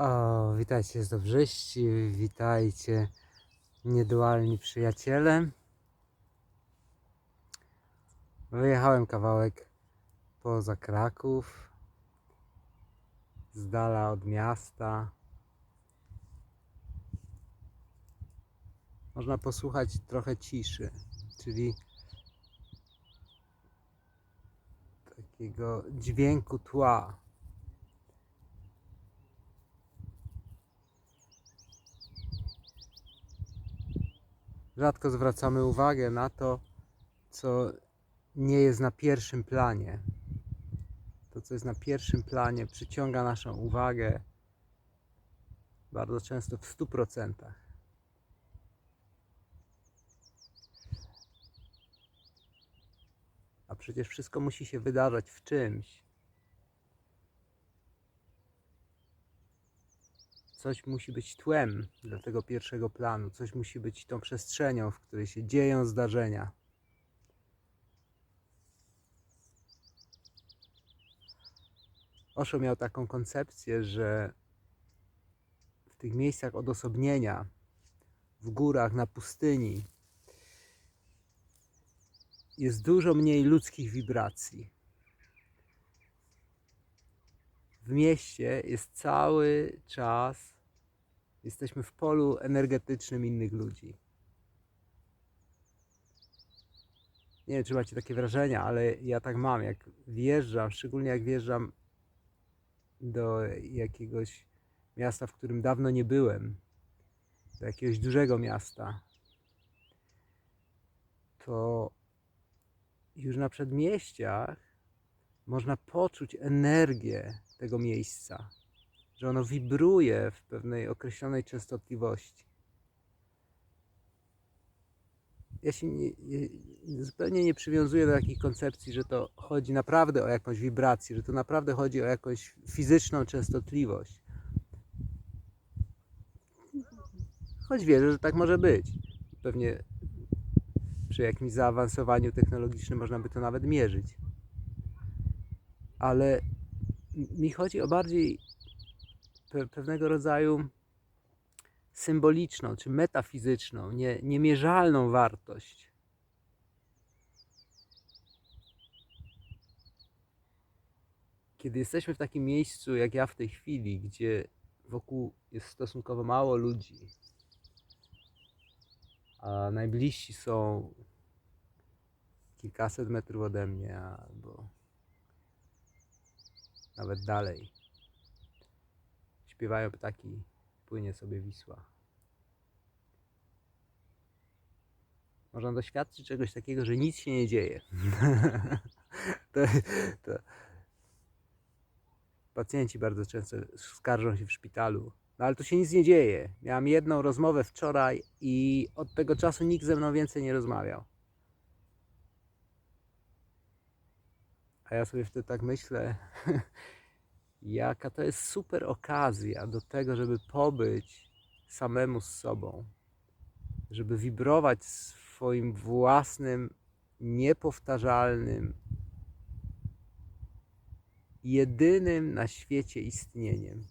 O, witajcie dobrzyści, witajcie niedualni przyjaciele. Wyjechałem kawałek poza Kraków, z dala od miasta. Można posłuchać trochę ciszy, czyli takiego dźwięku tła. Rzadko zwracamy uwagę na to, co nie jest na pierwszym planie. To, co jest na pierwszym planie, przyciąga naszą uwagę bardzo często w 100%. A przecież wszystko musi się wydarzać w czymś. Coś musi być tłem dla tego pierwszego planu, coś musi być tą przestrzenią, w której się dzieją zdarzenia. Osho miał taką koncepcję, że w tych miejscach odosobnienia, w górach, na pustyni, jest dużo mniej ludzkich wibracji. W mieście jest cały czas, jesteśmy w polu energetycznym innych ludzi. Nie wiem, czy macie takie wrażenia, ale ja tak mam, jak wjeżdżam, szczególnie jak wjeżdżam do jakiegoś miasta, w którym dawno nie byłem, do jakiegoś dużego miasta, to już na przedmieściach można poczuć energię tego miejsca, że ono wibruje w pewnej określonej częstotliwości. Ja się nie, nie, zupełnie nie przywiązuję do takich koncepcji, że to chodzi naprawdę o jakąś wibrację, że to naprawdę chodzi o jakąś fizyczną częstotliwość. Choć wierzę, że tak może być. Pewnie przy jakimś zaawansowaniu technologicznym można by to nawet mierzyć. Ale mi chodzi o bardziej pe pewnego rodzaju symboliczną czy metafizyczną, nie, niemierzalną wartość. Kiedy jesteśmy w takim miejscu, jak ja w tej chwili, gdzie wokół jest stosunkowo mało ludzi, a najbliżsi są kilkaset metrów ode mnie, albo nawet dalej. Śpiewają ptaki, płynie sobie Wisła. Można doświadczyć czegoś takiego, że nic się nie dzieje. to, to pacjenci bardzo często skarżą się w szpitalu. No ale tu się nic nie dzieje. Miałem jedną rozmowę wczoraj i od tego czasu nikt ze mną więcej nie rozmawiał. A ja sobie wtedy tak myślę, jaka to jest super okazja do tego, żeby pobyć samemu z sobą, żeby wibrować swoim własnym, niepowtarzalnym, jedynym na świecie istnieniem.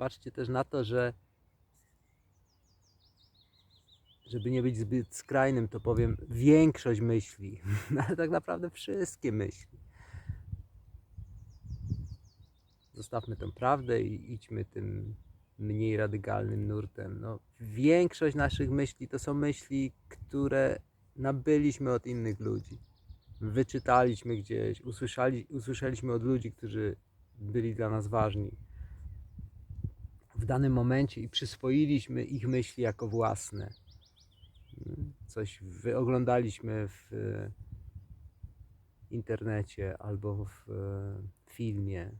Popatrzcie też na to, że żeby nie być zbyt skrajnym, to powiem większość myśli, ale tak naprawdę wszystkie myśli. Zostawmy tę prawdę i idźmy tym mniej radykalnym nurtem. No, większość naszych myśli to są myśli, które nabyliśmy od innych ludzi. Wyczytaliśmy gdzieś, usłyszeli, usłyszeliśmy od ludzi, którzy byli dla nas ważni w danym momencie i przyswoiliśmy ich myśli jako własne. Coś wyoglądaliśmy w e, internecie albo w e, filmie.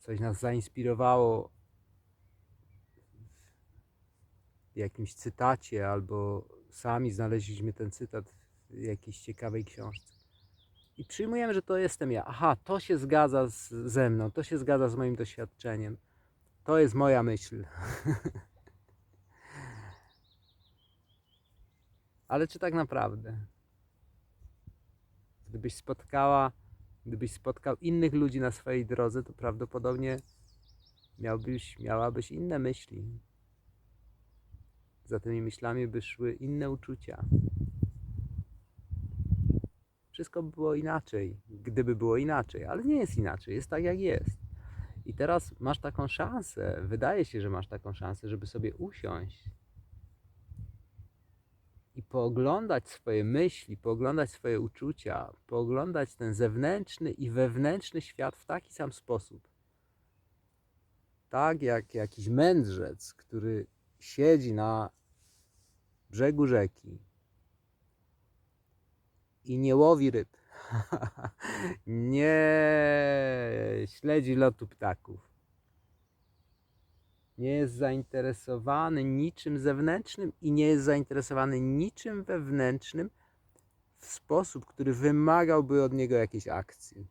Coś nas zainspirowało w jakimś cytacie, albo sami znaleźliśmy ten cytat w jakiejś ciekawej książce. I przyjmujemy, że to jestem ja. Aha, to się zgadza z, ze mną, to się zgadza z moim doświadczeniem. To jest moja myśl. Ale czy tak naprawdę? Gdybyś spotkała, gdybyś spotkał innych ludzi na swojej drodze, to prawdopodobnie miałbyś, miałabyś inne myśli. Za tymi myślami by szły inne uczucia. Wszystko by było inaczej, gdyby było inaczej, ale nie jest inaczej, jest tak jak jest. I teraz masz taką szansę, wydaje się, że masz taką szansę, żeby sobie usiąść i pooglądać swoje myśli, pooglądać swoje uczucia, pooglądać ten zewnętrzny i wewnętrzny świat w taki sam sposób. Tak jak jakiś mędrzec, który siedzi na brzegu rzeki i nie łowi ryb, nie śledzi lotu ptaków, nie jest zainteresowany niczym zewnętrznym i nie jest zainteresowany niczym wewnętrznym w sposób, który wymagałby od niego jakiejś akcji.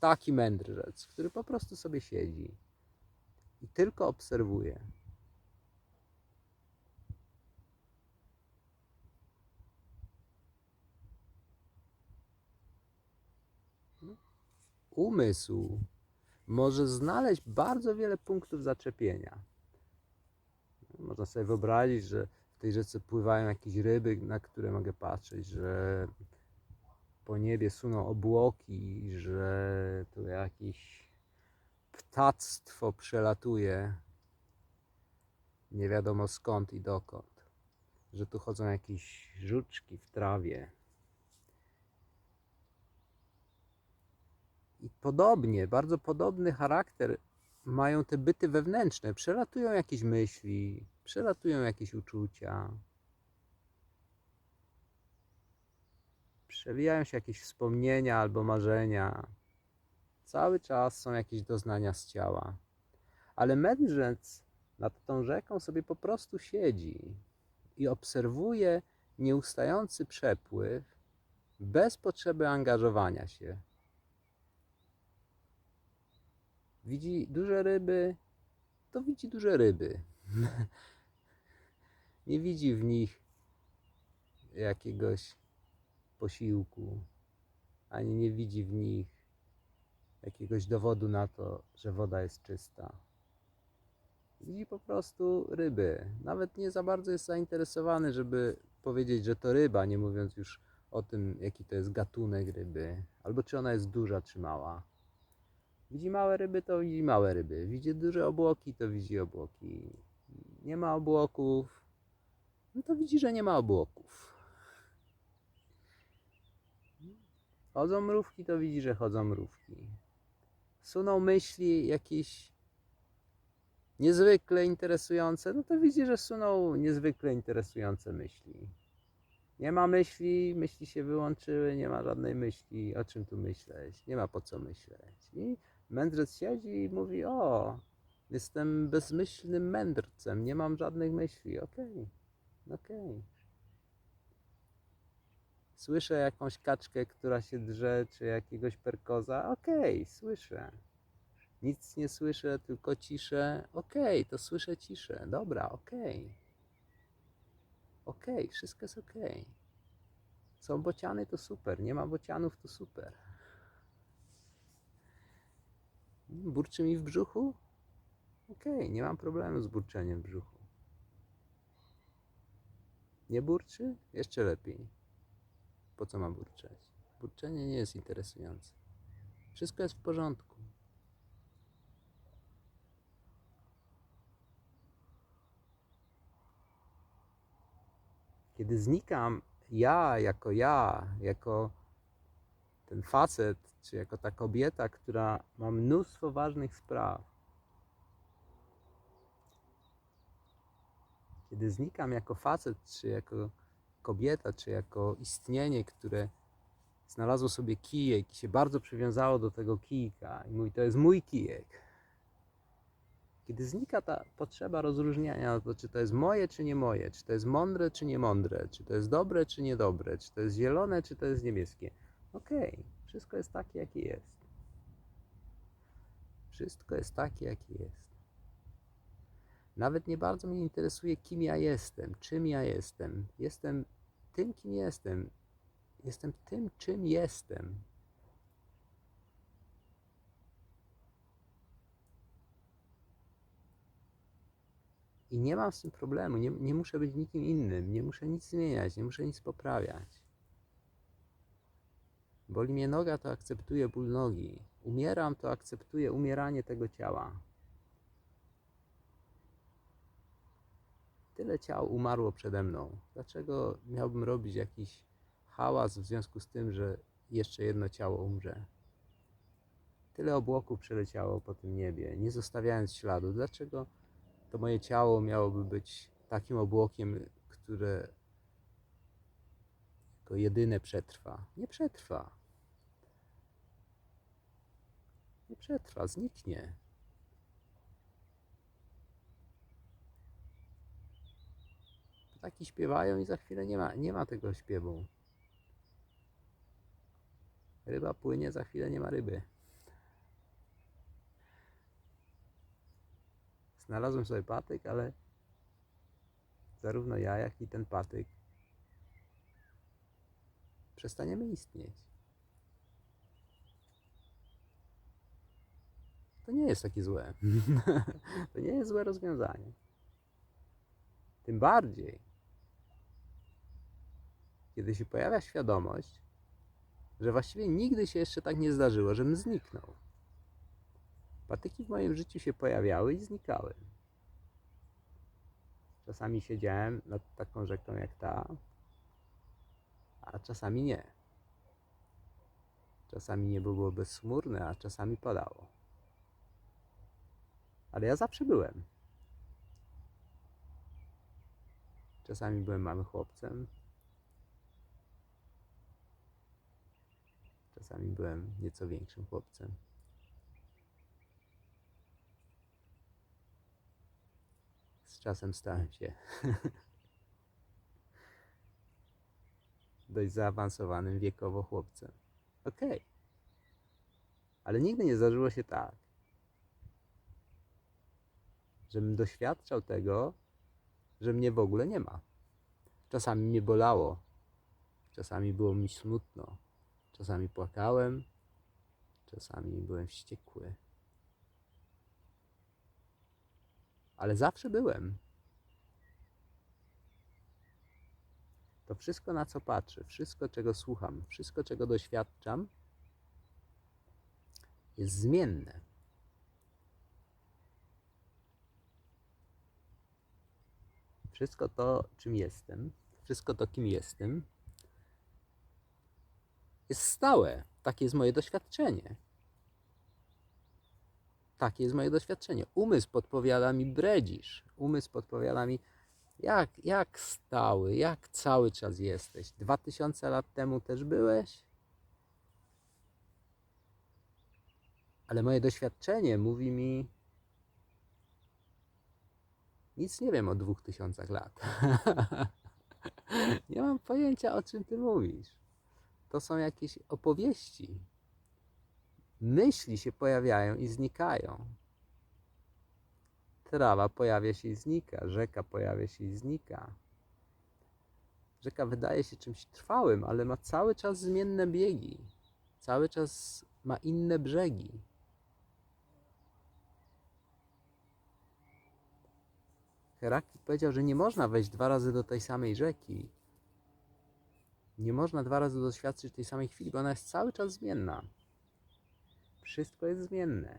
Taki mędrzec, który po prostu sobie siedzi i tylko obserwuje. Umysł może znaleźć bardzo wiele punktów zaczepienia. Można sobie wyobrazić, że w tej rzece pływają jakieś ryby, na które mogę patrzeć, że po niebie suną obłoki, że tu jakieś ptactwo przelatuje nie wiadomo skąd i dokąd, że tu chodzą jakieś żuczki w trawie. I podobnie, bardzo podobny charakter mają te byty wewnętrzne. Przelatują jakieś myśli, przelatują jakieś uczucia. Przewijają się jakieś wspomnienia albo marzenia. Cały czas są jakieś doznania z ciała. Ale mędrzec nad tą rzeką sobie po prostu siedzi i obserwuje nieustający przepływ bez potrzeby angażowania się. Widzi duże ryby, to widzi duże ryby. Nie widzi w nich jakiegoś posiłku, ani nie widzi w nich jakiegoś dowodu na to, że woda jest czysta. Widzi po prostu ryby. Nawet nie za bardzo jest zainteresowany, żeby powiedzieć, że to ryba, nie mówiąc już o tym, jaki to jest gatunek ryby, albo czy ona jest duża, czy mała. Widzi małe ryby, to widzi małe ryby. Widzi duże obłoki, to widzi obłoki. Nie ma obłoków, no to widzi, że nie ma obłoków. Chodzą mrówki, to widzi, że chodzą mrówki. Suną myśli jakieś niezwykle interesujące, no to widzi, że suną niezwykle interesujące myśli. Nie ma myśli, myśli się wyłączyły, nie ma żadnej myśli, o czym tu myśleć, nie ma po co myśleć. I mędrzec siedzi i mówi: O, jestem bezmyślnym mędrcem, nie mam żadnych myśli. Okej, okej. Słyszę jakąś kaczkę, która się drze, czy jakiegoś perkoza. Okej, słyszę. Nic nie słyszę, tylko ciszę. Okej, to słyszę ciszę. Dobra, okej. Okej, wszystko jest okej. Są bociany, to super. Nie ma bocianów, to super. Burczy mi w brzuchu? Okej, nie mam problemu z burczeniem w brzuchu. Nie burczy? Jeszcze lepiej. Po co ma burczeć? Burczenie nie jest interesujące. Wszystko jest w porządku. Kiedy znikam ja jako ja, jako ten facet, czy jako ta kobieta, która ma mnóstwo ważnych spraw, kiedy znikam jako facet, czy jako kobieta, czy jako istnienie, które znalazło sobie kijek i się bardzo przywiązało do tego kijka i mówi, to jest mój kijek. Kiedy znika ta potrzeba rozróżniania, to czy to jest moje, czy nie moje, czy to jest mądre, czy nie mądre, czy to jest dobre, czy niedobre, czy to jest zielone, czy to jest niebieskie. Okej, Wszystko jest takie, jakie jest. Wszystko jest takie, jakie jest. Nawet nie bardzo mnie interesuje, kim ja jestem, czym ja jestem. Jestem tym, kim jestem. Jestem tym, czym jestem. I nie mam z tym problemu. Nie, nie muszę być nikim innym. Nie muszę nic zmieniać. Nie muszę nic poprawiać. Boli mnie noga, to akceptuję ból nogi. Umieram, to akceptuję umieranie tego ciała. Tyle ciał umarło przede mną. Dlaczego miałbym robić jakiś hałas w związku z tym, że jeszcze jedno ciało umrze? Tyle obłoków przeleciało po tym niebie, nie zostawiając śladu. Dlaczego to moje ciało miałoby być takim obłokiem, które jako jedyne przetrwa? Nie przetrwa. Nie przetrwa, zniknie. Ptaki śpiewają i za chwilę nie ma, nie ma tego śpiewu. Ryba płynie, za chwilę nie ma ryby. Znalazłem sobie patyk, ale zarówno ja, jak i ten patyk przestaniemy istnieć. To nie jest takie złe. to nie jest złe rozwiązanie. Tym bardziej, kiedy się pojawia świadomość, że właściwie nigdy się jeszcze tak nie zdarzyło, żebym zniknął. Patyki w moim życiu się pojawiały i znikały. Czasami siedziałem nad taką rzeką jak ta, a czasami nie. Czasami niebo było bezchmurne, a czasami padało. Ale ja zawsze byłem. Czasami byłem małym chłopcem. Czasami byłem nieco większym chłopcem. Z czasem stałem się dość zaawansowanym wiekowo chłopcem. Okej. Ale nigdy nie zdarzyło się tak, żebym doświadczał tego, że mnie w ogóle nie ma. Czasami mnie bolało, czasami było mi smutno, czasami płakałem, czasami byłem wściekły. Ale zawsze byłem. To wszystko, na co patrzę, wszystko, czego słucham, wszystko, czego doświadczam, jest zmienne. Wszystko to, czym jestem, wszystko to, kim jestem, jest stałe. Takie jest moje doświadczenie. Takie jest moje doświadczenie. Umysł podpowiada mi bredzisz. Umysł podpowiada mi, jak, jak stały, jak cały czas jesteś. Dwa tysiące lat temu też byłeś? Ale moje doświadczenie mówi mi, nic nie wiem o dwóch tysiącach lat. nie mam pojęcia, o czym ty mówisz. To są jakieś opowieści. Myśli się pojawiają i znikają. Trawa pojawia się i znika, rzeka pojawia się i znika. Rzeka wydaje się czymś trwałym, ale ma cały czas zmienne biegi. Cały czas ma inne brzegi. Heraklit powiedział, że nie można wejść dwa razy do tej samej rzeki. Nie można dwa razy doświadczyć tej samej chwili, bo ona jest cały czas zmienna. Wszystko jest zmienne.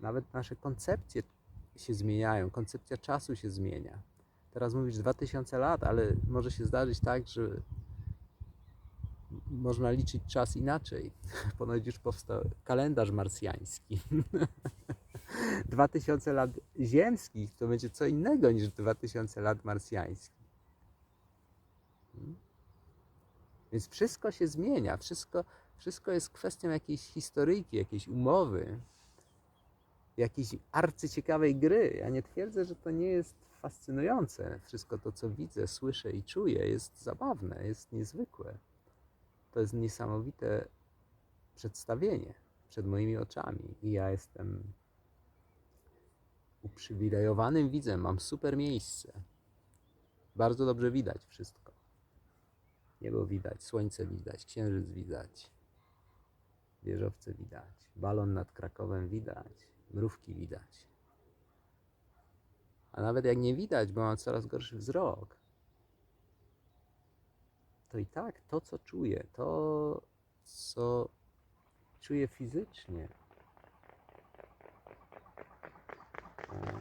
Nawet nasze koncepcje się zmieniają, koncepcja czasu się zmienia. Teraz mówisz 2000 lat, ale może się zdarzyć tak, że można liczyć czas inaczej. Ponoć już powstał kalendarz marsjański. 2000 lat ziemskich to będzie co innego niż 2000 lat marsjańskich. Hmm? Więc wszystko się zmienia, wszystko, wszystko jest kwestią jakiejś historyjki, jakiejś umowy, jakiejś arcyciekawej gry. Ja nie twierdzę, że to nie jest fascynujące. Wszystko to, co widzę, słyszę i czuję, jest zabawne, jest niezwykłe. To jest niesamowite przedstawienie przed moimi oczami. I ja jestem uprzywilejowanym widzem, mam super miejsce. Bardzo dobrze widać wszystko. Niebo widać, słońce widać, księżyc widać, wieżowce widać, balon nad Krakowem widać, mrówki widać. A nawet jak nie widać, bo mam coraz gorszy wzrok, to i tak to, co czuję, to, co czuję fizycznie, e,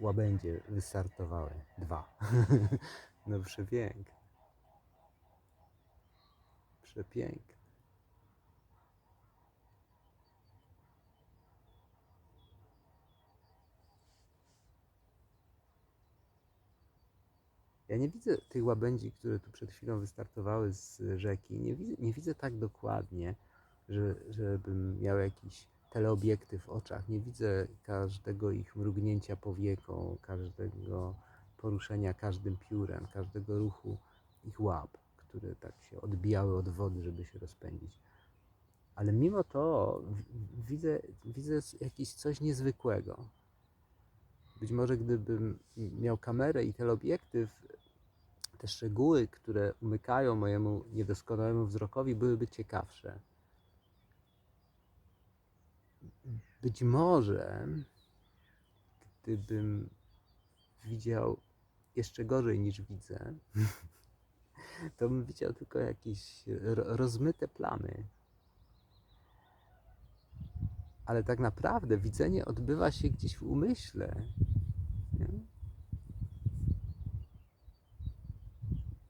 łabędzie wystartowały. Dwa. No przepiękne. Przepiękne. Ja nie widzę tych łabędzi, które tu przed chwilą wystartowały z rzeki. Nie widzę, nie widzę tak dokładnie, że, żebym miał jakiś teleobiektyw w oczach. Nie widzę każdego ich mrugnięcia powieką, każdego poruszenia każdym piórem, każdego ruchu ich łap, które tak się odbijały od wody, żeby się rozpędzić. Ale mimo to widzę, widzę jakieś coś niezwykłego. Być może gdybym miał kamerę i teleobiektyw, te szczegóły, które umykają mojemu niedoskonałemu wzrokowi, byłyby ciekawsze. Być może, gdybym widział jeszcze gorzej niż widzę, to bym widział tylko jakieś ro- rozmyte plamy. Ale tak naprawdę widzenie odbywa się gdzieś w umyśle. Nie?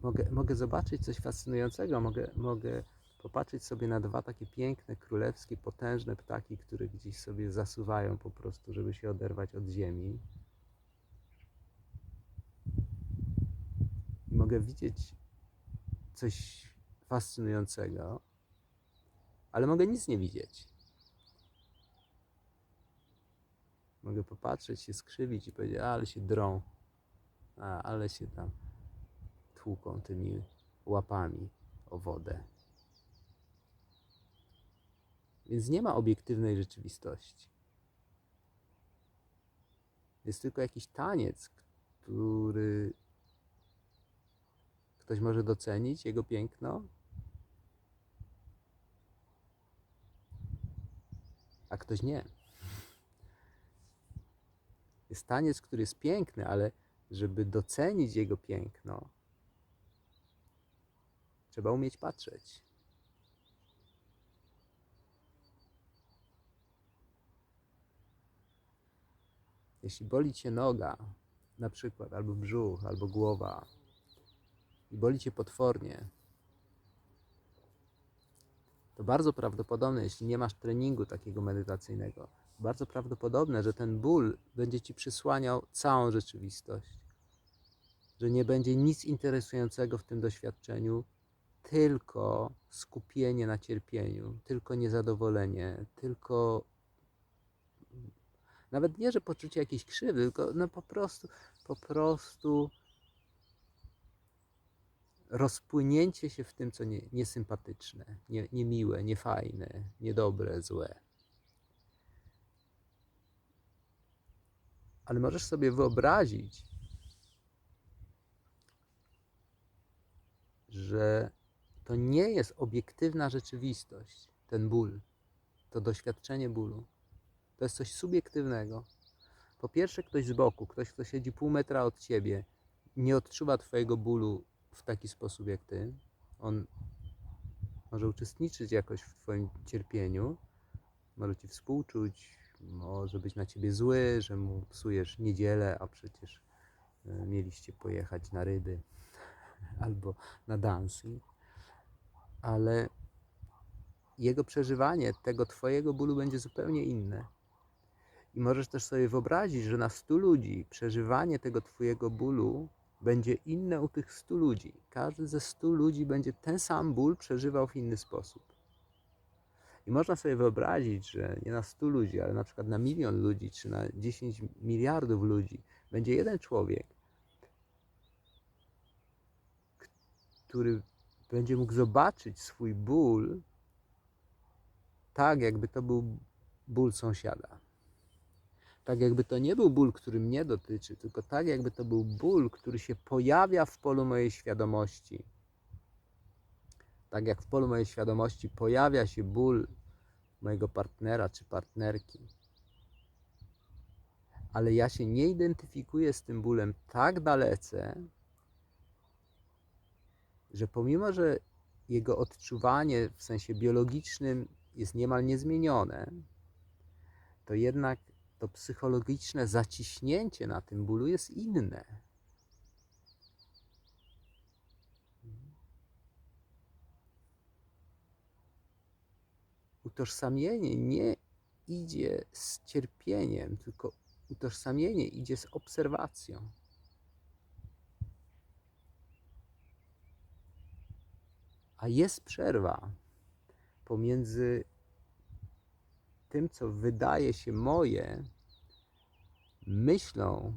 Mogę, mogę zobaczyć coś fascynującego, mogę, mogę popatrzeć sobie na dwa takie piękne, królewskie, potężne ptaki, które gdzieś sobie zasuwają po prostu, żeby się oderwać od ziemi. I mogę widzieć coś fascynującego, ale mogę nic nie widzieć. Mogę popatrzeć, się skrzywić i powiedzieć, ale się drą, a, ale się tam tłuką tymi łapami o wodę. Więc nie ma obiektywnej rzeczywistości. Jest tylko jakiś taniec, który ktoś może docenić, jego piękno, a ktoś nie. Jest taniec, który jest piękny, ale żeby docenić jego piękno, trzeba umieć patrzeć. Jeśli boli cię noga, na przykład, albo brzuch, albo głowa, i boli cię potwornie, to bardzo prawdopodobne, jeśli nie masz treningu takiego medytacyjnego, bardzo prawdopodobne, że ten ból będzie ci przysłaniał całą rzeczywistość. Że nie będzie nic interesującego w tym doświadczeniu, tylko skupienie na cierpieniu, tylko niezadowolenie, tylko nawet nie, że poczucie jakiejś krzywdy, tylko no po prostu, po prostu rozpłynięcie się w tym, co nie, niesympatyczne, nie, niemiłe, niefajne, niedobre, złe. Ale możesz sobie wyobrazić, że to nie jest obiektywna rzeczywistość, ten ból, to doświadczenie bólu. To jest coś subiektywnego. Po pierwsze, ktoś z boku, ktoś, kto siedzi pół metra od ciebie, nie odczuwa Twojego bólu w taki sposób jak Ty. On może uczestniczyć jakoś w Twoim cierpieniu, może Ci współczuć, może być na Ciebie zły, że mu psujesz niedzielę, a przecież e, mieliście pojechać na ryby albo na dancing. Ale jego przeżywanie tego Twojego bólu będzie zupełnie inne. I możesz też sobie wyobrazić, że na 100 ludzi przeżywanie tego Twojego bólu będzie inne u tych 100 ludzi. Każdy ze 100 ludzi będzie ten sam ból przeżywał w inny sposób. I można sobie wyobrazić, że nie na 100 ludzi, ale na przykład na milion ludzi, czy na 10 miliardów ludzi będzie jeden człowiek, który będzie mógł zobaczyć swój ból tak, jakby to był ból sąsiada. Tak, jakby to nie był ból, który mnie dotyczy, tylko tak, jakby to był ból, który się pojawia w polu mojej świadomości. Tak jak w polu mojej świadomości pojawia się ból mojego partnera czy partnerki. Ale ja się nie identyfikuję z tym bólem tak dalece, że pomimo, że jego odczuwanie w sensie biologicznym jest niemal niezmienione, to jednak to psychologiczne zaciśnięcie na tym bólu jest inne. Utożsamienie nie idzie z cierpieniem, tylko utożsamienie idzie z obserwacją. A jest przerwa pomiędzy tym, co wydaje się moje, myślą,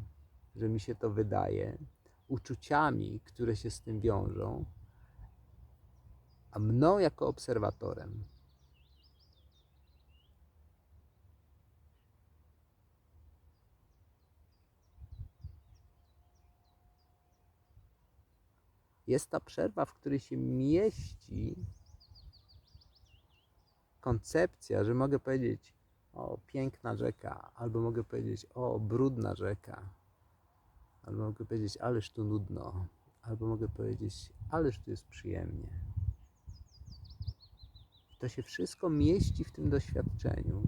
że mi się to wydaje, uczuciami, które się z tym wiążą, a mną jako obserwatorem. Jest ta przerwa, w której się mieści koncepcja, że mogę powiedzieć o piękna rzeka, albo mogę powiedzieć o brudna rzeka, albo mogę powiedzieć ależ tu nudno, albo mogę powiedzieć ależ tu jest przyjemnie. To się wszystko mieści w tym doświadczeniu.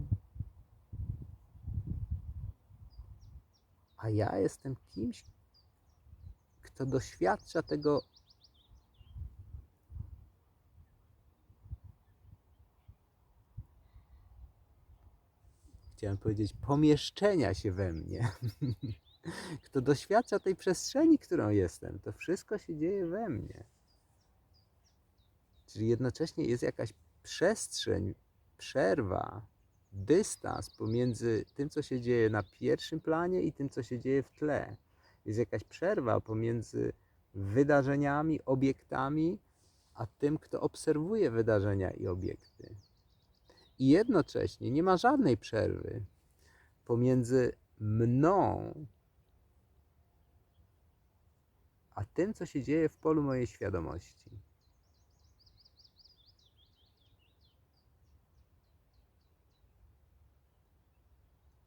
A ja jestem kimś, kto doświadcza tego chciałem powiedzieć, pomieszczenia się we mnie. Kto doświadcza tej przestrzeni, którą jestem, to wszystko się dzieje we mnie. Czyli jednocześnie jest jakaś przestrzeń, przerwa, dystans pomiędzy tym, co się dzieje na pierwszym planie i tym, co się dzieje w tle. Jest jakaś przerwa pomiędzy wydarzeniami, obiektami, a tym, kto obserwuje wydarzenia i obiekty. I jednocześnie nie ma żadnej przerwy pomiędzy mną a tym, co się dzieje w polu mojej świadomości.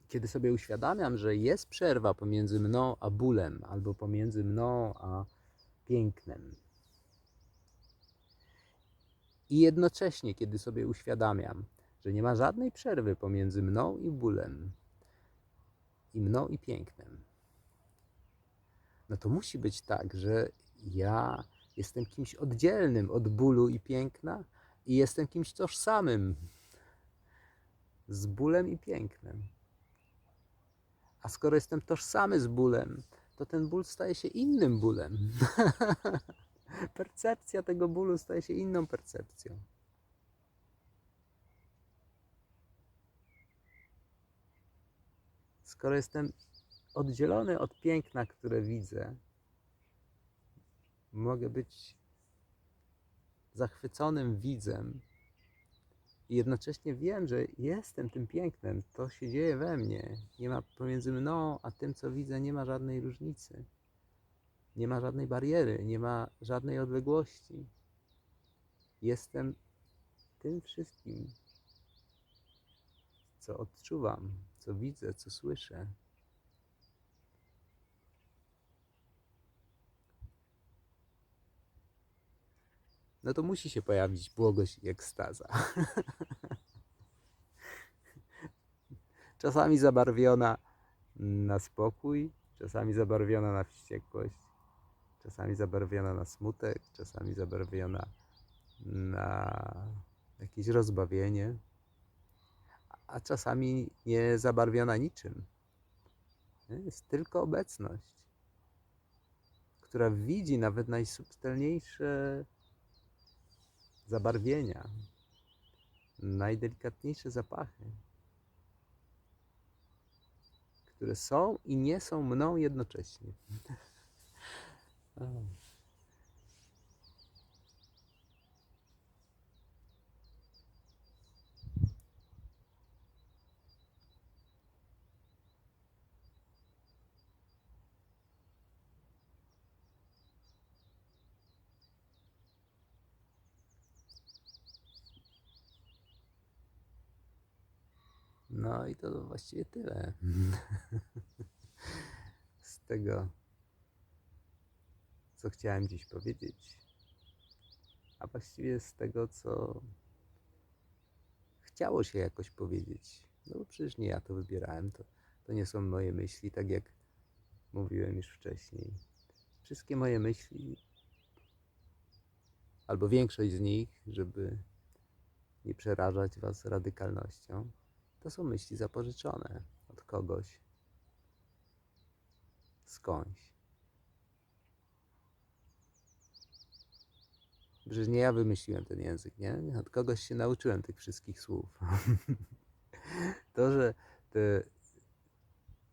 Kiedy sobie uświadamiam, że jest przerwa pomiędzy mną a bólem, albo pomiędzy mną a pięknem, i jednocześnie, kiedy sobie uświadamiam, że nie ma żadnej przerwy pomiędzy mną i bólem, i mną i pięknem, no to musi być tak, że ja jestem kimś oddzielnym od bólu i piękna i jestem kimś tożsamym z bólem i pięknem. A skoro jestem tożsamy z bólem, to ten ból staje się innym bólem. Percepcja tego bólu staje się inną percepcją. Skoro jestem oddzielony od piękna, które widzę, mogę być zachwyconym widzem i jednocześnie wiem, że jestem tym pięknem. To się dzieje we mnie. Nie ma pomiędzy mną a tym, co widzę, nie ma żadnej różnicy. Nie ma żadnej bariery, nie ma żadnej odległości. Jestem tym wszystkim, co odczuwam, co widzę, co słyszę. No to musi się pojawić błogość i ekstaza. Czasami zabarwiona na spokój, czasami zabarwiona na wściekłość, czasami zabarwiona na smutek, czasami zabarwiona na jakieś rozbawienie a czasami nie zabarwiona niczym. Jest tylko obecność, która widzi nawet najsubtelniejsze zabarwienia, najdelikatniejsze zapachy, które są i nie są mną jednocześnie. No i to właściwie tyle z tego, co chciałem dziś powiedzieć. A właściwie z tego, co chciało się jakoś powiedzieć. No bo przecież nie ja to wybierałem, to, to nie są moje myśli, tak jak mówiłem już wcześniej. Wszystkie moje myśli, albo większość z nich, żeby nie przerażać Was radykalnością, to są myśli zapożyczone od kogoś, skądś. Przecież nie ja wymyśliłem ten język, nie? Od kogoś się nauczyłem tych wszystkich słów. to, że te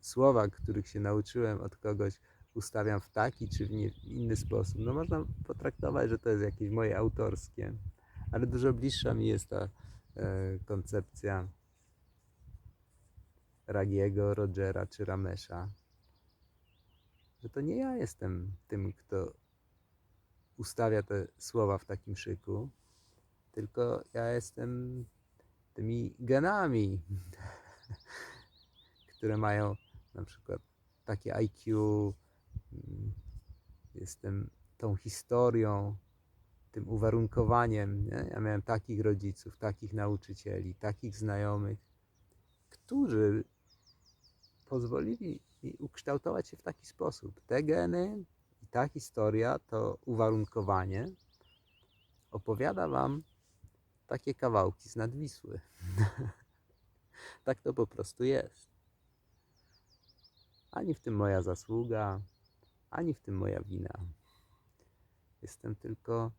słowa, których się nauczyłem od kogoś, ustawiam w taki czy w inny sposób, no można potraktować, że to jest jakieś moje autorskie, ale dużo bliższa mi jest ta e, koncepcja Ragiego, Rogera czy Ramesza, że to nie ja jestem tym, kto ustawia te słowa w takim szyku, tylko ja jestem tymi genami, które mają na przykład takie IQ, mm, jestem tą historią, tym uwarunkowaniem. Nie? Ja miałem takich rodziców, takich nauczycieli, takich znajomych, którzy pozwolili mi ukształtować się w taki sposób. Te geny i ta historia, to uwarunkowanie opowiada Wam takie kawałki z nadwisły. tak to po prostu jest. Ani w tym moja zasługa, ani w tym moja wina. Jestem tylko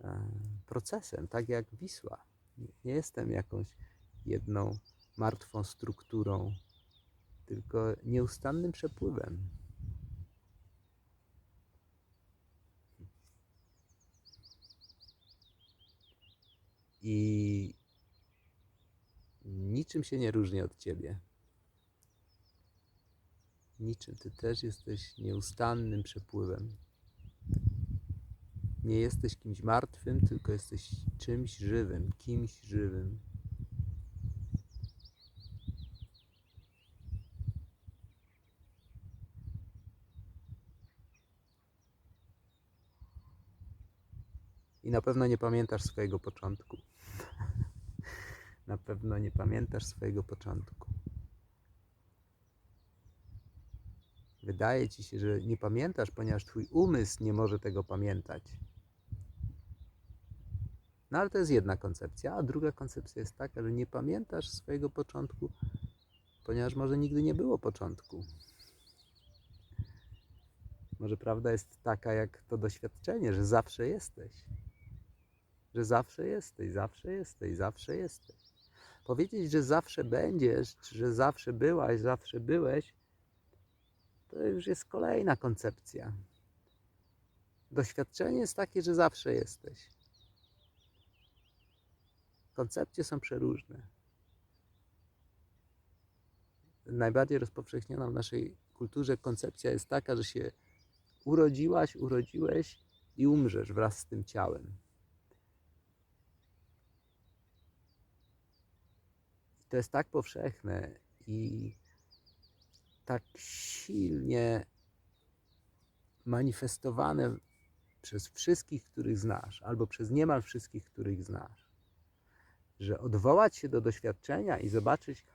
e, procesem, tak jak Wisła. Nie- Nie jestem jakąś jedną martwą strukturą, tylko nieustannym przepływem. I niczym się nie różni od ciebie. Niczym. Ty też jesteś nieustannym przepływem. Nie jesteś kimś martwym, tylko jesteś czymś żywym, kimś żywym. I na pewno nie pamiętasz swojego początku. na pewno nie pamiętasz swojego początku. Wydaje ci się, że nie pamiętasz, ponieważ twój umysł nie może tego pamiętać. No ale to jest jedna koncepcja, a druga koncepcja jest taka, że nie pamiętasz swojego początku, ponieważ może nigdy nie było początku. Może prawda jest taka, jak to doświadczenie, że zawsze jesteś. Że zawsze jesteś, zawsze jesteś, zawsze jesteś. Powiedzieć, że zawsze będziesz, czy że zawsze byłaś, zawsze byłeś, to już jest kolejna koncepcja. Doświadczenie jest takie, że zawsze jesteś. Koncepcje są przeróżne. Najbardziej rozpowszechnioną w naszej kulturze koncepcja jest taka, że się urodziłaś, urodziłeś i umrzesz wraz z tym ciałem. To jest tak powszechne i tak silnie manifestowane przez wszystkich, których znasz, albo przez niemal wszystkich, których znasz, że odwołać się do doświadczenia i zobaczyć,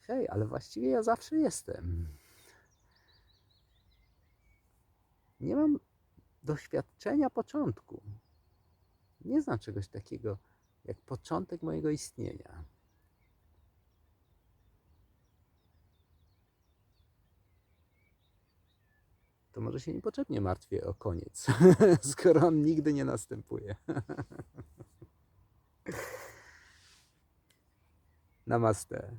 hej, ale właściwie ja zawsze jestem. Nie mam doświadczenia początku. Nie znam czegoś takiego jak początek mojego istnienia. to może się niepotrzebnie martwię o koniec, skoro on nigdy nie następuje. Namaste.